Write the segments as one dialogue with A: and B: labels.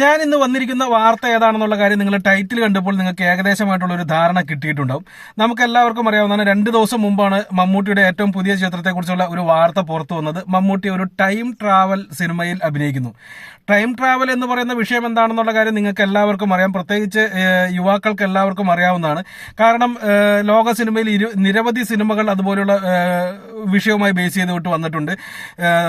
A: ഞാൻ ഇന്ന് വന്നിരിക്കുന്ന വാർത്ത ഏതാണെന്നുള്ള കാര്യം നിങ്ങൾ ടൈറ്റിൽ കണ്ടപ്പോൾ നിങ്ങൾക്ക് ഏകദേശമായിട്ടുള്ള ഒരു ധാരണ കിട്ടിയിട്ടുണ്ടാവും. നമുക്ക് എല്ലാവർക്കും അറിയാവുന്നതാണ് രണ്ട് ദിവസം മുമ്പാണ് മമ്മൂട്ടിയുടെ ഏറ്റവും പുതിയ ചിത്രത്തെക്കുറിച്ചുള്ള ഒരു വാർത്ത പുറത്തു വന്നത്. മമ്മൂട്ടി ഒരു ടൈം ട്രാവൽ സിനിമയിൽ അഭിനയിക്കുന്നു. ടൈം ട്രാവൽ എന്ന് പറയുന്ന വിഷയം എന്താണെന്നുള്ള കാര്യം നിങ്ങൾക്ക് എല്ലാവർക്കും അറിയാം. പ്രത്യേകിച്ച് യുവാക്കൾക്ക് എല്ലാവർക്കും അറിയാവുന്നതാണ്. കാരണം ലോക സിനിമയിൽ ഇരു നിരവധി സിനിമകൾ അതുപോലെയുള്ള വിഷയവുമായി ബേസ് ചെയ്തിട്ട് വന്നിട്ടുണ്ട്.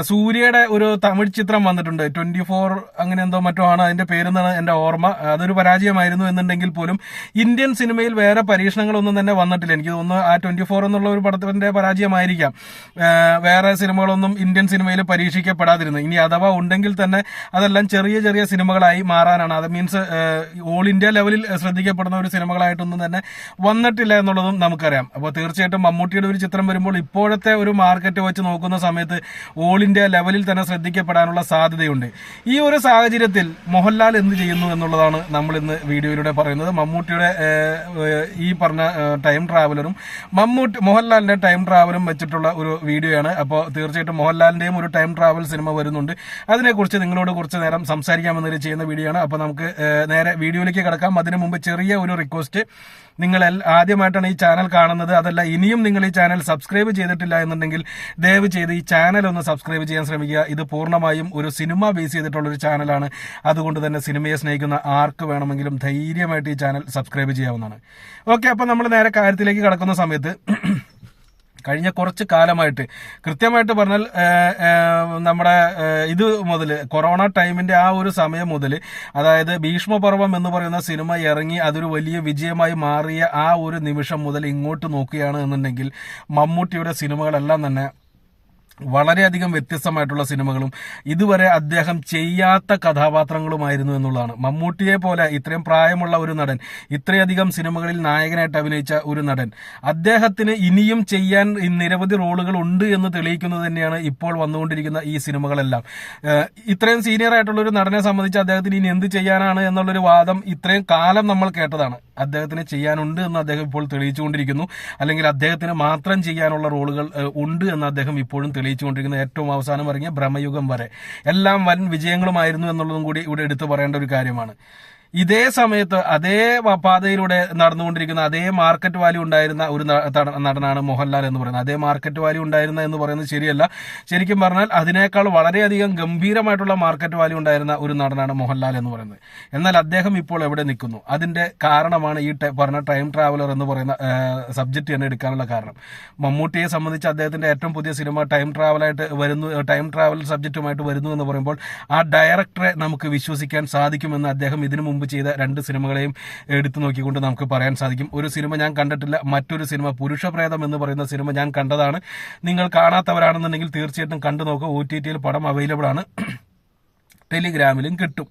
A: സൂര്യയുടെ ഒരു തമിഴ് ചിത്രം വന്നിട്ടുണ്ട്. ട്വന്റി ഫോർ അങ്ങനെ എന്തോ മറ്റോ ആണ് അതിന്റെ പേരെന്നാണ് എന്റെ ഓർമ്മ. അതൊരു പരാജയമായിരുന്നു എന്നുണ്ടെങ്കിൽ പോലും ഇന്ത്യൻ സിനിമയിൽ വേറെ പരീക്ഷണങ്ങളൊന്നും തന്നെ വന്നിട്ടില്ല. എനിക്ക് തോന്നുന്നു ആ ട്വന്റി ഫോർ എന്നുള്ള ഒരു പടത്തിന്റെ പരാജയമായിരിക്കാം. വേറെ സിനിമകളൊന്നും ഇന്ത്യൻ സിനിമയിൽ പരീക്ഷിക്കപ്പെടാതിരുന്നു ഇനി അഥവാ ഉണ്ടെങ്കിൽ തന്നെ അതെല്ലാം ചെറിയ ചെറിയ സിനിമകളായി മാറാനാണ്. അത് മീൻസ് ഓൾ ഇന്ത്യ ലെവലിൽ ശ്രദ്ധിക്കപ്പെടുന്ന ഒരു സിനിമകളായിട്ടൊന്നും തന്നെ വന്നിട്ടില്ല എന്നുള്ളതും നമുക്കറിയാം. അപ്പോൾ തീർച്ചയായിട്ടും മമ്മൂട്ടിയുടെ ഒരു ചിത്രം വരുമ്പോൾ ഇപ്പോഴത്തെ ഒരു മാർക്കറ്റ് വെച്ച് നോക്കുന്ന സമയത്ത് ഓൾ ഇന്ത്യ ലെവലിൽ തന്നെ ശ്രദ്ധിക്കപ്പെടാനുള്ള സാധ്യതയുണ്ട്. ഈ ഒരു സാഹചര്യത്തിൽ മോഹൻലാൽ എന്ത് ചെയ്യുന്നു എന്നുള്ളതാണ് നമ്മൾ ഇന്ന് വീഡിയോയിലൂടെ പറയുന്നത്. മമ്മൂട്ടിയുടെ ഈ പറഞ്ഞ ടൈം ട്രാവലറും മമ്മൂട്ടി മോഹൻലാലിന്റെ ടൈം ട്രാവലും വെച്ചിട്ടുള്ള ഒരു വീഡിയോയാണ്. അപ്പോൾ തീർച്ചയായിട്ടും മോഹൻലാലിന്റെയും ഒരു ടൈം ട്രാവൽ സിനിമ വരുന്നുണ്ട്. അതിനെക്കുറിച്ച് നിങ്ങളോട് കുറച്ച് നേരം സംസാരിക്കാമെന്നൊരു ചെയ്യുന്ന വീഡിയോ ആണ് അപ്പോൾ നമുക്ക് നേരെ വീഡിയോയിലേക്ക് കിടക്കാം. അതിനു മുമ്പ് ചെറിയ ഒരു റിക്വസ്റ്റ് നിങ്ങൾ ആദ്യമായിട്ടാണ് ഈ ചാനൽ കാണുന്നത്. അതല്ല ഇനിയും നിങ്ങൾ ഈ ചാനൽ സബ്സ്ക്രൈബ് ചെയ്തിട്ടില്ല എന്നുണ്ടെങ്കിൽ ദയവ് ചെയ്ത് ഈ ചാനൽ ഒന്ന് സബ്സ്ക്രൈബ് ചെയ്യാൻ ശ്രമിക്കുക. ഇത് പൂർണമായും ഒരു സിനിമ ബേസ് ചെയ്തിട്ടുള്ള ഒരു ചാനലാണ്. അതുകൊണ്ട് തന്നെ സിനിമയെ സ്നേഹിക്കുന്ന ആർക്ക് വേണമെങ്കിലും ധൈര്യമായിട്ട് ഈ ചാനൽ സബ്സ്ക്രൈബ് ചെയ്യാവുന്നതാണ്. ഓക്കെ അപ്പം നമ്മൾ നേരെ കാര്യത്തിലേക്ക് കടക്കുന്ന സമയത്ത് കഴിഞ്ഞ കുറച്ച് കാലമായിട്ട്. കൃത്യമായിട്ട് പറഞ്ഞാൽ നമ്മുടെ ഇത് മുതൽ കൊറോണ ടൈമിന്റെ ആ ഒരു സമയം മുതൽ അതായത് ഭീഷ്മപർവം എന്ന് പറയുന്ന സിനിമ ഇറങ്ങി അതൊരു വലിയ വിജയമായി മാറിയ ആ ഒരു നിമിഷം മുതൽ ഇങ്ങോട്ട് നോക്കുകയാണ് എന്നുണ്ടെങ്കിൽ മമ്മൂട്ടിയുടെ സിനിമകളെല്ലാം തന്നെ വളരെയധികം വ്യത്യസ്തമായിട്ടുള്ള സിനിമകളും ഇതുവരെ അദ്ദേഹം ചെയ്യാത്ത കഥാപാത്രങ്ങളുമായിരുന്നു എന്നുള്ളതാണ്. മമ്മൂട്ടിയെ പോലെ ഇത്രയും പ്രായമുള്ള ഒരു നടൻ ഇത്രയധികം സിനിമകളിൽ നായകനായിട്ട് അഭിനയിച്ച ഒരു നടൻ അദ്ദേഹത്തിന് ഇനിയും ചെയ്യാൻ നിരവധി റോളുകൾ ഉണ്ട് എന്ന് തെളിയിക്കുന്നത് തന്നെയാണ് ഇപ്പോൾ വന്നുകൊണ്ടിരിക്കുന്ന ഈ സിനിമകളെല്ലാം. ഇത്രയും സീനിയർ ആയിട്ടുള്ള ഒരു നടനെ സംബന്ധിച്ച് അദ്ദേഹത്തിന് ഇനി എന്ത് ചെയ്യാനാണ് എന്നുള്ളൊരു വാദം ഇത്രയും കാലം നമ്മൾ കേട്ടതാണ്. അദ്ദേഹത്തിന് ചെയ്യാനുണ്ട് എന്ന് അദ്ദേഹം ഇപ്പോൾ തെളിയിച്ചുകൊണ്ടിരിക്കുന്നു. അല്ലെങ്കിൽ അദ്ദേഹത്തിന് മാത്രം ചെയ്യാനുള്ള റോളുകൾ ഉണ്ട് എന്ന് അദ്ദേഹം ഇപ്പോഴും തെളിയിച്ചുകൊണ്ടിരിക്കുന്നു. ഏറ്റവും അവസാനം ഇറങ്ങിയ ഭ്രമയുഗം വരെ. എല്ലാം വൻ വിജയങ്ങളുമായിരുന്നു എന്നുള്ളതും കൂടി ഇവിടെ എടുത്തു പറയേണ്ട ഒരു കാര്യമാണ്. ഇതേ സമയത്ത് അതേ പാതയിലൂടെ നടന്നുകൊണ്ടിരിക്കുന്ന അതേ മാർക്കറ്റ് വാല്യൂ ഉണ്ടായിരുന്ന ഒരു നടനാണ് മോഹൻലാൽ എന്ന് പറയുന്നത്. അതേ മാർക്കറ്റ് വാല്യൂ ഉണ്ടായിരുന്ന എന്ന് പറയുന്നത് ശരിയല്ല. ശരിക്കും പറഞ്ഞാൽ അതിനേക്കാൾ വളരെയധികം ഗംഭീരമായിട്ടുള്ള മാർക്കറ്റ് വാല്യൂ ഉണ്ടായിരുന്ന ഒരു നടനാണ് മോഹൻലാൽ എന്ന് പറയുന്നത്. എന്നാൽ അദ്ദേഹം ഇപ്പോൾ എവിടെ നിൽക്കുന്നു? അതിന്റെ കാരണമാണ് ഈ പറഞ്ഞ ടൈം ട്രാവലർ എന്ന് പറയുന്ന സബ്ജക്റ്റ് തന്നെ എടുക്കാനുള്ള കാരണം. മമ്മൂട്ടിയെ സംബന്ധിച്ച് അദ്ദേഹത്തിന്റെ ഏറ്റവും പുതിയ സിനിമ ടൈം ട്രാവലായിട്ട് വരുന്നു ടൈം ട്രാവൽ സബ്ജക്റ്റുമായിട്ട് വരുന്നു എന്ന് പറയുമ്പോൾ ആ ഡയറക്ടറെ നമുക്ക് വിശ്വസിക്കാൻ സാധിക്കുമെന്ന് അദ്ദേഹം ഇതിനു മുമ്പ് ചെയ്ത രണ്ട് സിനിമകളെയും എടുത്തു നോക്കിക്കൊണ്ട് നമുക്ക് പറയാൻ സാധിക്കും. ഒരു സിനിമ ഞാൻ കണ്ടിട്ടില്ല മറ്റൊരു സിനിമ പുരുഷപ്രേതം എന്ന് പറയുന്ന സിനിമ ഞാൻ കണ്ടതാണ്. നിങ്ങൾ കാണാത്തവരാണെന്നുണ്ടെങ്കിൽ തീർച്ചയായിട്ടും കണ്ടു നോക്കുക ഒ ടി ടിയിൽ പടം അവൈലബിൾ ആണ്. ടെലിഗ്രാമിലും കിട്ടും.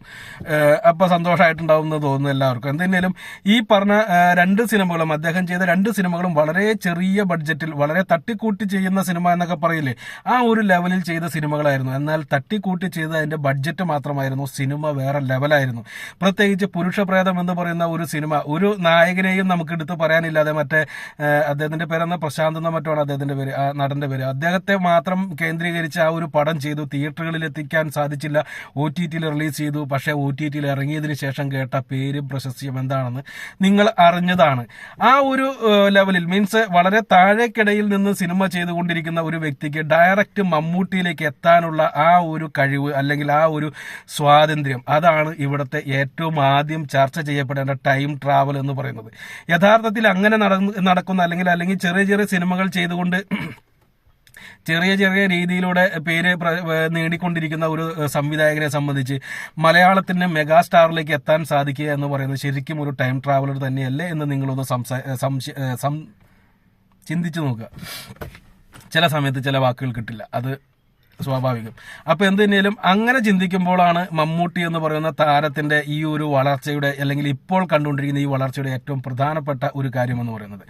A: അപ്പോൾ അപ്പൊ സന്തോഷമായിട്ടുണ്ടാവും എന്ന് തോന്നുന്നു എല്ലാവർക്കും. എന്തെങ്കിലും ഈ പറഞ്ഞ രണ്ട് സിനിമകളും അദ്ദേഹം ചെയ്ത രണ്ട് സിനിമകളും വളരെ ചെറിയ ബഡ്ജറ്റിൽ വളരെ തട്ടിക്കൂട്ടി ചെയ്യുന്ന സിനിമ എന്നൊക്കെ പറയില്ലേ? ആ ഒരു ലെവലിൽ ചെയ്ത സിനിമകളായിരുന്നു. എന്നാൽ തട്ടിക്കൂട്ടി ചെയ്ത അതിന്റെ ബഡ്ജറ്റ് മാത്രമായിരുന്നു. സിനിമ വേറെ ലെവലായിരുന്നു. പ്രത്യേകിച്ച് പുരുഷപ്രേതം എന്ന് പറയുന്ന ഒരു സിനിമ ഒരു നായകനെയും നമുക്ക് എടുത്ത് പറയാനില്ലാതെ മറ്റേ അദ്ദേഹത്തിന്റെ പേരെന്ന പ്രശാന്ത് എന്ന മറ്റുമാണ് അദ്ദേഹത്തിന്റെ പേര് ആ നടന്റെ പേര്. അദ്ദേഹത്തെ മാത്രം കേന്ദ്രീകരിച്ച് ആ ഒരു പടം ചെയ്തു. തിയേറ്ററുകളിൽ എത്തിക്കാൻ സാധിച്ചില്ല. ഒ ടി ടിയിൽ റിലീസ് ചെയ്തു. പക്ഷേ ഒ ടി ടിയിൽ ഇറങ്ങിയതിന് ശേഷം കേട്ട പേരും പ്രശസ്തിയും എന്താണെന്ന് നിങ്ങൾ അറിഞ്ഞതാണ്. ആ ഒരു ലെവലിൽ മീൻസ് വളരെ താഴേക്കിടയിൽ നിന്ന് സിനിമ ചെയ്തുകൊണ്ടിരിക്കുന്ന ഒരു വ്യക്തിക്ക് ഡയറക്റ്റ് മമ്മൂട്ടിയിലേക്ക് എത്താനുള്ള ആ ഒരു കഴിവ് അല്ലെങ്കിൽ ആ ഒരു സ്വാതന്ത്ര്യം അതാണ് ഇവിടുത്തെ ഏറ്റവും ആദ്യം ചർച്ച ചെയ്യപ്പെടേണ്ട ടൈം ട്രാവൽ എന്ന് പറയുന്നത്. യഥാർത്ഥത്തിൽ അങ്ങനെ നടക്കുന്ന അല്ലെങ്കിൽ അല്ലെങ്കിൽ ചെറിയ ചെറിയ സിനിമകൾ ചെയ്തുകൊണ്ട് ചെറിയ ചെറിയ രീതിയിലൂടെ പേര് നേടിക്കൊണ്ടിരിക്കുന്ന ഒരു സംവിധായകനെ സംബന്ധിച്ച് മലയാളത്തിന് മെഗാസ്റ്റാറിലേക്ക് എത്താൻ സാധിക്കുക എന്ന് പറയുന്നത് ശരിക്കും ഒരു ടൈം ട്രാവലർ തന്നെയല്ലേ എന്ന് നിങ്ങളൊന്ന് സംശയ ചിന്തിച്ചു നോക്കുക. ചില സമയത്ത് ചില വാക്കുകൾ കിട്ടില്ല. അത് സ്വാഭാവികം. അപ്പൊ എന്ത് തന്നെയാലും അങ്ങനെ ചിന്തിക്കുമ്പോഴാണ് മമ്മൂട്ടി എന്ന് പറയുന്ന താരത്തിന്റെ ഈ ഒരു വളർച്ചയുടെ അല്ലെങ്കിൽ ഇപ്പോൾ കണ്ടുകൊണ്ടിരിക്കുന്ന ഈ വളർച്ചയുടെ ഏറ്റവും പ്രധാനപ്പെട്ട ഒരു കാര്യം എന്ന് പറയുന്നത്.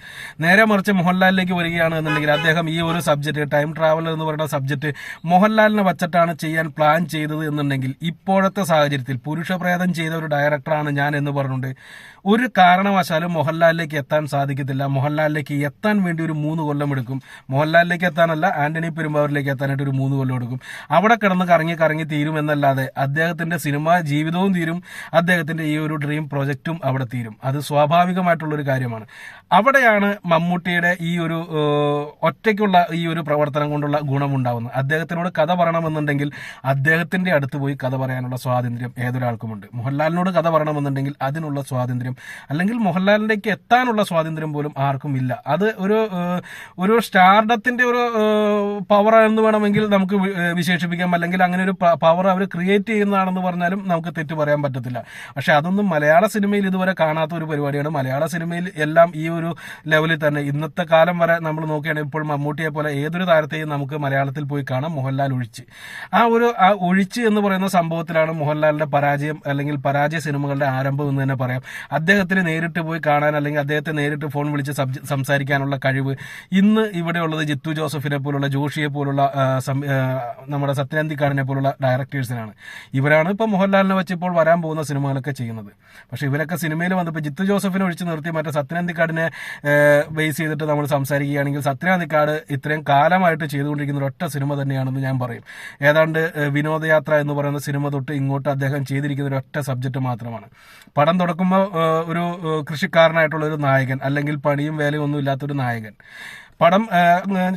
A: നേരെ മറിച്ച് മോഹൻലാലിലേക്ക് വരികയാണ് എന്നുണ്ടെങ്കിൽ അദ്ദേഹം ഈ ഒരു സബ്ജക്ട് ടൈം ട്രാവൽ എന്ന് പറയുന്ന സബ്ജക്ട് മോഹൻലാലിനെ വച്ചിട്ടാണ് ചെയ്യാൻ പ്ലാൻ ചെയ്തത് എന്നുണ്ടെങ്കിൽ ഇപ്പോഴത്തെ സാഹചര്യത്തിൽ പുരുഷപ്രേതം ചെയ്ത ഒരു ഡയറക്ടറാണ് ഞാൻ എന്ന് പറഞ്ഞുകൊണ്ട് ഒരു കാരണവശാലും മോഹൻലാലിലേക്ക് എത്താൻ സാധിക്കത്തില്ല. മോഹൻലാലിലേക്ക് എത്താൻ വേണ്ടി ഒരു മൂന്ന് കൊല്ലം എടുക്കും. മോഹൻലാലിലേക്ക് എത്താനല്ല ആന്റണി പെരുമ്പാവൂരിലേക്ക് എത്താനായിട്ട് ഒരു മൂന്ന് കൊല്ലം എടുക്കും അവിടെ കിടന്ന് കറങ്ങി കറങ്ങി തീരും എന്നല്ലാതെ അദ്ദേഹത്തിന്റെ സിനിമ ജീവിതവും തീരും. അദ്ദേഹത്തിന്റെ ഈ ഒരു ഡ്രീം പ്രൊജക്റ്റും അവിടെ തീരും. അത് സ്വാഭാവികമായിട്ടുള്ള ഒരു കാര്യമാണ്. അവിടെയാണ് മമ്മൂട്ടിയുടെ ഈ ഒരു ഒറ്റയ്ക്കുള്ള ഈ ഒരു പ്രവർത്തനം കൊണ്ടുള്ള ഗുണമുണ്ടാവുന്നത്. അദ്ദേഹത്തിനോട് കഥ പറയണമെന്നുണ്ടെങ്കിൽ അദ്ദേഹത്തിന്റെ അടുത്ത് പോയി കഥ പറയാനുള്ള സ്വാതന്ത്ര്യം ഏതൊരാൾക്കുമുണ്ട്. മോഹൻലാലിനോട് കഥ പറയണമെന്നുണ്ടെങ്കിൽ അതിനുള്ള സ്വാതന്ത്ര്യം അല്ലെങ്കിൽ മോഹൻലാലിലേക്ക് എത്താനുള്ള സ്വാതന്ത്ര്യം പോലും ആർക്കും ഇല്ല. അത് ഒരു ഒരു സ്റ്റാർഡത്തിന്റെ ഒരു പവർ എന്ന് വേണമെങ്കിൽ നമുക്ക് വിശേഷിപ്പിക്കാം. അല്ലെങ്കിൽ അങ്ങനെ ഒരു പവർ അവർ ക്രിയേറ്റ് ചെയ്യുന്നതാണെന്ന് പറഞ്ഞാലും നമുക്ക് തെറ്റ് പറയാൻ പറ്റത്തില്ല. പക്ഷെ അതൊന്നും മലയാള സിനിമയിൽ ഇതുവരെ കാണാത്ത ഒരു പരിപാടിയാണ്. മലയാള സിനിമയിൽ എല്ലാം ഈ ഒരു ലെവലിൽ തന്നെ. ഇന്നത്തെ കാലം വരെ നമ്മൾ നോക്കുകയാണെങ്കിൽ ഇപ്പോൾ മമ്മൂട്ടിയെ പോലെ ഏതൊരു താരത്തെയും നമുക്ക് മലയാളത്തിൽ പോയി കാണാം. മോഹൻലാൽ ഒഴിച്ച്. ആ ഒരു ആ ഒഴിച്ച് എന്ന് പറയുന്ന സംഭവത്തിലാണ് മോഹൻലാലിന്റെ പരാജയം അല്ലെങ്കിൽ പരാജയ സിനിമകളുടെ ആരംഭം എന്ന് തന്നെ പറയാം. അദ്ദേഹത്തിന് നേരിട്ട് പോയി കാണാൻ അല്ലെങ്കിൽ അദ്ദേഹത്തെ നേരിട്ട് ഫോൺ വിളിച്ച് സംസാരിക്കാനുള്ള കഴിവ് ഇന്ന് ഇവിടെയുള്ളത് ജിത്തു ജോസഫിനെ പോലുള്ള ജോഷിയെ പോലുള്ള നമ്മുടെ സത്യനന്ദിക്കാടിനെ പോലുള്ള ഡയറക്ടേഴ്സിനാണ് ഇവരാണ് ഇപ്പോൾ മോഹൻലാലിനെ വെച്ച് ഇപ്പോൾ വരാൻ പോകുന്ന സിനിമകളൊക്കെ ചെയ്യുന്നത്. പക്ഷേ ഇവരൊക്കെ സിനിമയിൽ വന്നപ്പോൾ ജിത്തു ജോസഫിനെ ഒഴിച്ച് നിർത്തി മറ്റേ സത്യനന്ദിക്കാടിനെ ബേസ് ചെയ്തിട്ട് നമ്മൾ സംസാരിക്കുകയാണെങ്കിൽ സത്യനന്ദിക്കാട് ഇത്രയും കാലമായിട്ട് ചെയ്തുകൊണ്ടിരിക്കുന്ന ഒരു ഒറ്റ സിനിമ തന്നെയാണെന്ന് ഞാൻ പറയും. ഏതാണ്ട് വിനോദയാത്ര എന്ന് പറയുന്ന സിനിമ തൊട്ട് ഇങ്ങോട്ട് അദ്ദേഹം ചെയ്തിരിക്കുന്ന ഒരു സബ്ജക്റ്റ് മാത്രമാണ്. പടം തുടക്കുമ്പോൾ ഒരു കൃഷിക്കാരനായിട്ടുള്ള ഒരു നായകൻ അല്ലെങ്കിൽ പണിയും വേലയും ഒന്നും ഇല്ലാത്തൊരു നായകൻ. പടം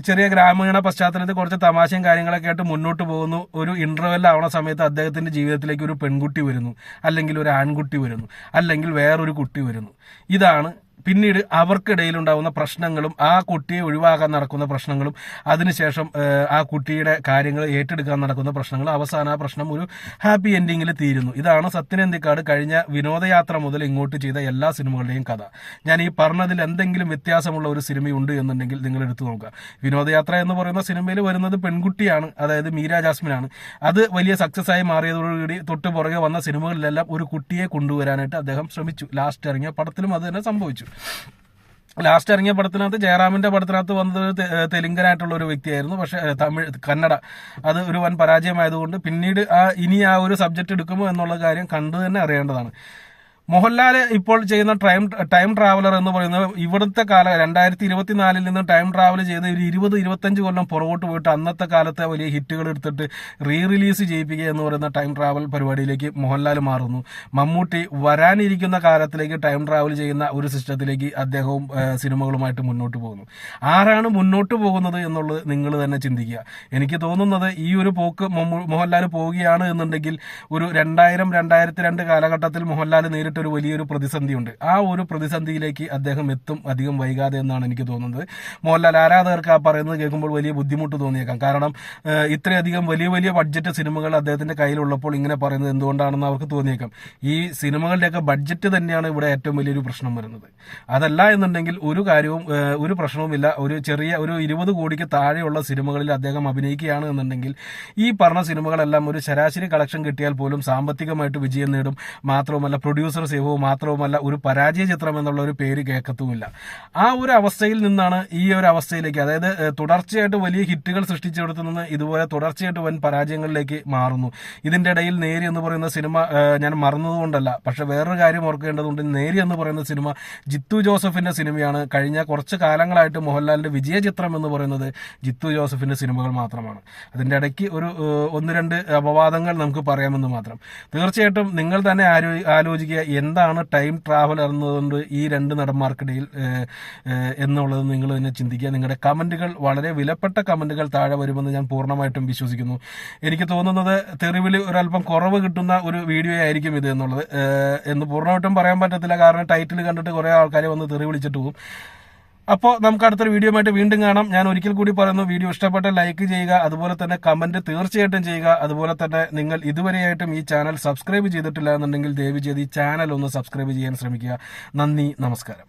A: ചെറിയ ഗ്രാമീണ പശ്ചാത്തലത്തിൽ കുറച്ച് തമാശയും കാര്യങ്ങളൊക്കെ ആയിട്ട് മുന്നോട്ട് പോകുന്നു. ഒരു ഇന്റർവെൽ ആവണ സമയത്ത് അദ്ദേഹത്തിന്റെ ജീവിതത്തിലേക്ക് ഒരു പെൺകുട്ടി വരുന്നു. അല്ലെങ്കിൽ ഒരു ആൺകുട്ടി വരുന്നു. അല്ലെങ്കിൽ വേറൊരു കുട്ടി വരുന്നു. ഇതാണ് പിന്നീട് അവർക്കിടയിൽ ഉണ്ടാകുന്ന പ്രശ്നങ്ങളും ആ കുട്ടിയെ ഒഴിവാക്കാൻ നടക്കുന്ന പ്രശ്നങ്ങളും അതിനുശേഷം ആ കുട്ടിയുടെ കാര്യങ്ങൾ ഏറ്റെടുക്കാൻ നടക്കുന്ന പ്രശ്നങ്ങളും അവസാനം ആ പ്രശ്നം ഒരു ഹാപ്പി എൻഡിങ്ങിൽ തീരുന്നു. ഇതാണ് സത്യനന്ദിക്കാട് കഴിഞ്ഞ വിനോദയാത്ര മുതൽ ഇങ്ങോട്ട് ചെയ്ത എല്ലാ സിനിമകളുടെയും കഥ. ഞാൻ ഈ പറഞ്ഞതിൽ എന്തെങ്കിലും വ്യത്യാസമുള്ള ഒരു സിനിമയുണ്ട് എന്നുണ്ടെങ്കിൽ നിങ്ങൾ എടുത്തു നോക്കുക. വിനോദയാത്ര എന്ന് പറയുന്ന സിനിമയിൽ വരുന്നത് പെൺകുട്ടിയാണ് അതായത് മീര ജാസ്മിനാണ്. അത് വലിയ സക്സസ് ആയി മാറിയതോടുകൂടി തൊട്ട് പുറകെ വന്ന സിനിമകളിലെല്ലാം ഒരു കുട്ടിയെ കൊണ്ടുവരാനായിട്ട് അദ്ദേഹം ശ്രമിച്ചു. ലാസ്റ്റ് ഇറങ്ങിയ പടത്തിലും അത് തന്നെ സംഭവിച്ചു. ലാസ്റ്റ് ഇറങ്ങിയ പടത്തിനകത്ത് ജയറാമിന്റെ പടത്തിനകത്ത് വന്നത് തെലുങ്കനായിട്ടുള്ള ഒരു വ്യക്തിയായിരുന്നു. പക്ഷെ തമിഴ് കന്നഡ. അത് ഒരു വൻ പരാജയമായതുകൊണ്ട് പിന്നീട് ആ ഇനി ആ ഒരു സബ്ജക്ട് എടുക്കുമോ എന്നുള്ള കാര്യം കണ്ടു തന്നെ അറിയേണ്ടതാണ്. മോഹൻലാൽ ഇപ്പോൾ ചെയ്യുന്ന ടൈം ടൈം ട്രാവലർ എന്ന് പറയുന്നത് ഇവിടുത്തെ കാല രണ്ടായിരത്തി ഇരുപത്തിനാലിൽ നിന്ന് ടൈം ട്രാവൽ ചെയ്ത് ഒരു ഇരുപത് ഇരുപത്തഞ്ച് കൊല്ലം പുറകോട്ട് പോയിട്ട് അന്നത്തെ കാലത്തെ വലിയ ഹിറ്റുകൾ എടുത്തിട്ട് റീ റിലീസ് ചെയ്യിപ്പിക്കുക എന്ന് പറയുന്ന ടൈം ട്രാവൽ പരിപാടിയിലേക്ക് മോഹൻലാൽ മാറുന്നു. മമ്മൂട്ടി വരാനിരിക്കുന്ന കാലത്തിലേക്ക് ടൈം ട്രാവൽ ചെയ്യുന്ന ഒരു സിസ്റ്റത്തിലേക്ക് അദ്ദേഹവും സിനിമകളുമായിട്ട് മുന്നോട്ട് പോകുന്നു. ആരാണ് മുന്നോട്ട് പോകുന്നത് എന്നുള്ളത് നിങ്ങൾ തന്നെ ചിന്തിക്കുക. എനിക്ക് തോന്നുന്നത് ഈ ഒരു പോക്ക് മോഹൻലാൽ പോവുകയാണ് എന്നുണ്ടെങ്കിൽ ഒരു രണ്ടായിരം രണ്ടായിരത്തി രണ്ട് കാലഘട്ടത്തിൽ മോഹൻലാൽ നേരിട്ട ഒരു വലിയൊരു പ്രതിസന്ധിയുണ്ട്. ആ ഒരു പ്രതിസന്ധിയിലേക്ക് അദ്ദേഹം എത്തും അധികം വൈകാതെ എന്നാണ് എനിക്ക് തോന്നുന്നത്. മോഹൻലാൽ ആരാധകർക്ക് ആ പറയുന്നത് കേൾക്കുമ്പോൾ വലിയ ബുദ്ധിമുട്ട് തോന്നിയേക്കാം. കാരണം ഇത്രയധികം വലിയ വലിയ ബഡ്ജറ്റ് സിനിമകൾ അദ്ദേഹത്തിന്റെ കയ്യിലുള്ളപ്പോൾ ഇങ്ങനെ പറയുന്നത് എന്തുകൊണ്ടാണെന്ന് അവർക്ക് തോന്നിയേക്കാം. ഈ സിനിമകളുടെയൊക്കെ ബഡ്ജറ്റ് തന്നെയാണ് ഇവിടെ ഏറ്റവും വലിയൊരു പ്രശ്നം വരുന്നത്. അതല്ല എന്നുണ്ടെങ്കിൽ ഒരു കാര്യവും ഒരു പ്രശ്നവുമില്ല. ഒരു ചെറിയ ഒരു ഇരുപത് കോടിക്ക് താഴെയുള്ള സിനിമകളിൽ അദ്ദേഹം അഭിനയിക്കുകയാണ് എന്നുണ്ടെങ്കിൽ ഈ പറഞ്ഞ സിനിമകളെല്ലാം ഒരു ശരാശരി കളക്ഷൻ കിട്ടിയാൽ പോലും സാമ്പത്തികമായിട്ട് വിജയം നേടും. മാത്രവുമല്ല പ്രൊഡ്യൂസർ സേവവും മാത്രവുമല്ല ഒരു പരാജയ ചിത്രം എന്നുള്ള ഒരു പേര് കേൾക്കത്തുമില്ല. ആ ഒരു അവസ്ഥയിൽ നിന്നാണ് ഈ ഒരു അവസ്ഥയിലേക്ക് അതായത് തുടർച്ചയായിട്ട് വലിയ ഹിറ്റുകൾ സൃഷ്ടിച്ചെടുത്തു നിന്ന് ഇതുപോലെ തുടർച്ചയായിട്ട് വൻ പരാജയങ്ങളിലേക്ക് മാറുന്നു. ഇതിന്റെ ഇടയിൽ നേരി എന്ന് പറയുന്ന സിനിമ ഞാൻ മറന്നതുകൊണ്ടല്ല പക്ഷെ വേറൊരു കാര്യം ഓർക്കേണ്ടതുണ്ട്. നേരി എന്ന് പറയുന്ന സിനിമ ജിത്തു ജോസഫിന്റെ സിനിമയാണ്. കഴിഞ്ഞ കുറച്ച് കാലങ്ങളായിട്ട് മോഹൻലാലിന്റെ വിജയ ചിത്രം എന്ന് പറയുന്നത് ജിത്തു ജോസഫിന്റെ സിനിമകൾ മാത്രമാണ്. അതിന്റെ ഇടയ്ക്ക് ഒരു ഒന്ന് രണ്ട് അപവാദങ്ങൾ നമുക്ക് പറയാമെന്ന് മാത്രം. തീർച്ചയായിട്ടും നിങ്ങൾ തന്നെ ആലോചിക്കുക എന്താണ് ടൈം ട്രാവൽ എന്നതുകൊണ്ട് ഈ രണ്ട് നടന്മാർക്കിടയിൽ എന്നുള്ളത് നിങ്ങൾ തന്നെ ചിന്തിക്കുക. നിങ്ങളുടെ കമന്റുകൾ വളരെ വിലപ്പെട്ട കമന്റുകൾ താഴെ വരുമെന്ന് ഞാൻ പൂർണമായിട്ടും വിശ്വസിക്കുന്നു. എനിക്ക് തോന്നുന്നത് തെറിവിൽ ഒരല്പം കുറവ് കിട്ടുന്ന ഒരു വീഡിയോ ആയിരിക്കും ഇത് എന്നുള്ളത്. എന്ന് പൂർണമായിട്ടും പറയാൻ പറ്റത്തില്ല. കാരണം ടൈറ്റിൽ കണ്ടിട്ട് കുറേ ആൾക്കാർ വന്ന് തെറി വിളിച്ചിട്ട് പോകും. അപ്പോൾ നമുക്ക് അടുത്തൊരു വീഡിയോ ആയിട്ട് വീണ്ടും കാണാം. ഞാൻ ഒരിക്കൽ കൂടി പറയുന്നു വീഡിയോ ഇഷ്ടപ്പെട്ട ലൈക്ക് ചെയ്യുക അതുപോലെ തന്നെ കമന്റ് തീർച്ചയായിട്ടും ചെയ്യുക. അതുപോലെ തന്നെ നിങ്ങൾ ഇതുവരെയായിട്ടും ഈ ചാനൽ സബ്സ്ക്രൈബ് ചെയ്തിട്ടില്ല എന്നുണ്ടെങ്കിൽ ദയവ് ചെയ്ത് ഈ ചാനൽ ഒന്ന് സബ്സ്ക്രൈബ് ചെയ്യാൻ ശ്രമിക്കുക. നന്ദി നമസ്കാരം.